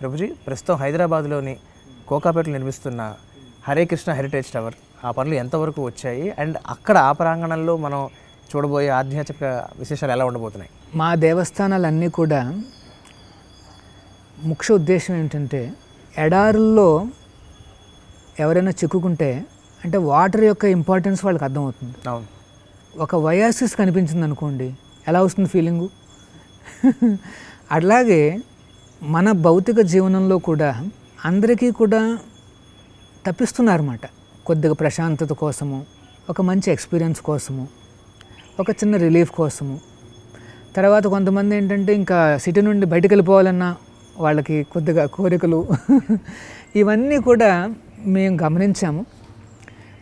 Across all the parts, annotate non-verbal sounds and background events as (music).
ప్రభుజీ ప్రస్తుతం హైదరాబాద్లోని కోకాపేటలో నిర్మిస్తున్న హరే కృష్ణ హెరిటేజ్ టవర్ ఆ పనులు ఎంతవరకు వచ్చాయి? అండ్ అక్కడ ఆ ప్రాంగణంలో మనం చూడబోయే ఆధ్యాత్మిక విశేషాలు ఎలా ఉండబోతున్నాయి? మా దేవస్థానాలన్నీ కూడా ముఖ్య ఉద్దేశం ఏంటంటే ఎడారుల్లో ఎవరైనా చిక్కుకుంటే అంటే వాటర్ యొక్క ఇంపార్టెన్స్ వాళ్ళకి అర్థమవుతుంది. అవును. ఒక వయాసిస్ కనిపించింది అనుకోండి ఎలా వస్తుంది ఫీలింగు? (laughs) అట్లాగే మన భౌతిక జీవనంలో కూడా అందరికీ కూడా తప్పిస్తున్నారన్నమాట. కొద్దిగా ప్రశాంతత కోసము ఒక మంచి ఎక్స్పీరియన్స్ కోసము ఒక చిన్న రిలీఫ్ కోసము. తర్వాత కొంతమంది ఏంటంటే ఇంకా సిటీ నుండి బయటకు వెళ్ళిపోవాలన్నా వాళ్ళకి కొద్దిగా కోరికలు. (laughs) ఇవన్నీ కూడా మేము గమనించాము.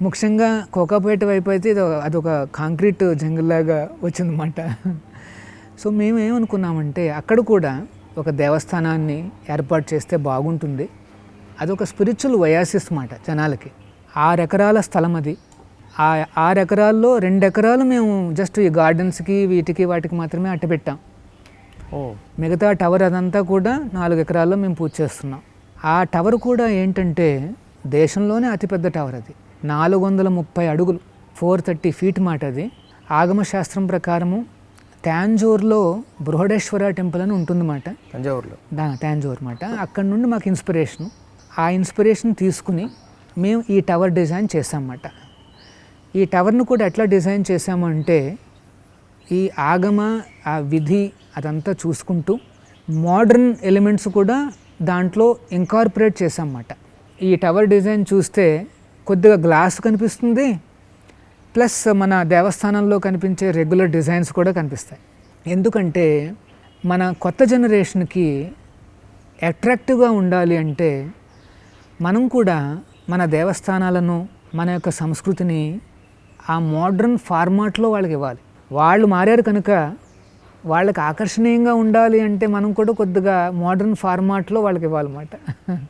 ముఖ్యంగా కోకాపేట వైపు అయితే ఇది అదొక కాంక్రీట్ జంగిల్లాగా వచ్చిందన్నమాట. సో మేము ఏమనుకున్నామంటే అక్కడ కూడా ఒక దేవస్థానాన్ని ఏర్పాటు చేస్తే బాగుంటుంది. అదొక స్పిరిచువల్ వయాసిస్ మాట జనాలకి. ఆరు ఎకరాల స్థలం అది. ఆ ఆరు ఎకరాల్లో రెండు ఎకరాలు మేము జస్ట్ ఈ గార్డెన్స్కి వీటికి వాటికి మాత్రమే అట్టపెట్టాం ఓ. మిగతా టవర్ అదంతా కూడా నాలుగు ఎకరాల్లో మేము పూజ చేస్తున్నాం. ఆ టవర్ కూడా ఏంటంటే దేశంలోనే అతిపెద్ద టవర్ అది. నాలుగు వందల ముప్పై అడుగులు ఫోర్ థర్టీ ఫీట్ మాట అది. ఆగమ శాస్త్రం ప్రకారము తాంజూర్లో బృహడేశ్వర టెంపుల్ అని ఉంటుందన్నమాట. తంజావూరులో. దా తాంజూర్ మాట అక్కడ నుండి మాకు ఇన్స్పిరేషన్. ఆ ఇన్స్పిరేషన్ తీసుకుని మేము ఈ టవర్ డిజైన్ చేసామన్నమాట ఈ టవర్ను కూడా ఎట్లా డిజైన్ చేసామంటే ఈ ఆగమ ఆ విధి అదంతా చూసుకుంటూ మోడర్న్ ఎలిమెంట్స్ కూడా దాంట్లో ఇంకార్పొరేట్ చేసామన్నమాట ఈ టవర్ డిజైన్ చూస్తే కొద్దిగా గ్లాస్ కనిపిస్తుంది ప్లస్ మన దేవస్థానంలో కనిపించే రెగ్యులర్ డిజైన్స్ కూడా కనిపిస్తాయి. ఎందుకంటే మన కొత్త జనరేషన్కి అట్రాక్టివ్గా ఉండాలి అంటే మనం కూడా మన దేవస్థానాలను మన యొక్క సంస్కృతిని ఆ మోడ్రన్ ఫార్మాట్లో వాళ్ళకి ఇవ్వాలి. వాళ్ళు మారారు కనుక వాళ్ళకి ఆకర్షణీయంగా ఉండాలి అంటే మనం కూడా కొద్దిగా మోడర్న్ ఫార్మాట్లో వాళ్ళకి ఇవ్వాలన్నమాట. (laughs)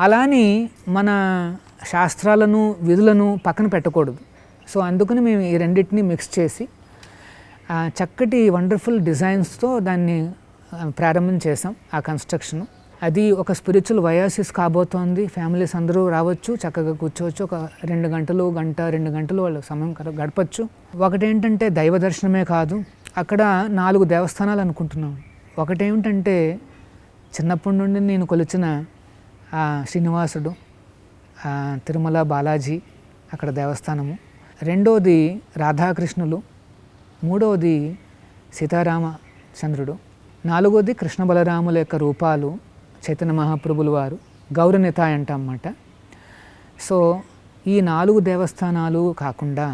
అలాని మన శాస్త్రాలను విధులను పక్కన పెట్టకూడదు. సో అందుకని మేము ఈ రెండింటిని మిక్స్ చేసి చక్కటి వండర్ఫుల్ డిజైన్స్తో దాన్ని ప్రారంభం చేసాం ఆ కన్స్ట్రక్షన్ అది ఒక స్పిరిచువల్ వయాసిస్ కాబోతోంది. ఫ్యామిలీస్ అందరూ రావచ్చు చక్కగా కూర్చోవచ్చు. ఒక రెండు గంటలు గంట రెండు గంటలు వాళ్ళు సమయం గడపచ్చు. ఒకటేంటంటే దైవ దర్శనమే కాదు అక్కడ నాలుగు దేవస్థానాలు అనుకుంటున్నాం. ఒకటేమిటంటే చిన్నప్పటి నుండి నేను కొలిచిన శ్రీనివాసుడు తిరుమల బాలాజీ అక్కడ దేవస్థానము. రెండోది రాధాకృష్ణులు మూడవది సీతారామ చంద్రుడు నాలుగోది కృష్ణ బలరాముల యొక్క రూపాలు చైతన్య మహాప్రభులు వారు గౌరనితాయ్ అంట అన్నమాట. సో ఈ నాలుగు దేవస్థానాలు కాకుండా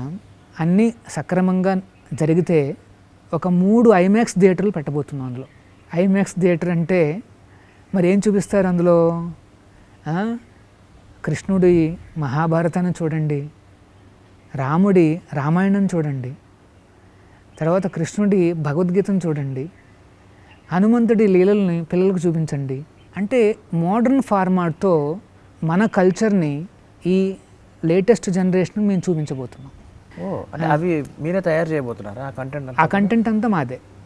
అన్నీ సక్రమంగా జరిగితే ఒక మూడు ఐమాక్స్ థియేటర్లు పెట్టబోతున్నాం అందులో. ఐమాక్స్ థియేటర్ అంటే మరి ఏం చూపిస్తారు అందులో? కృష్ణుడి మహాభారతాన్ని చూడండి. రాముడి రామాయణం చూడండి. తర్వాత కృష్ణుడి భగవద్గీతను చూడండి. హనుమంతుడి లీలల్ని పిల్లలకు చూపించండి. అంటే మోడర్న్ ఫార్మాట్తో మన కల్చర్ని ఈ లేటెస్ట్ జనరేషన్ మేము చూపించబోతున్నాం. అవి మీరే తయారు చేయబోతున్నారా? ఆ కంటెంట్ ఆ కంటెంట్ అంతా మాదే.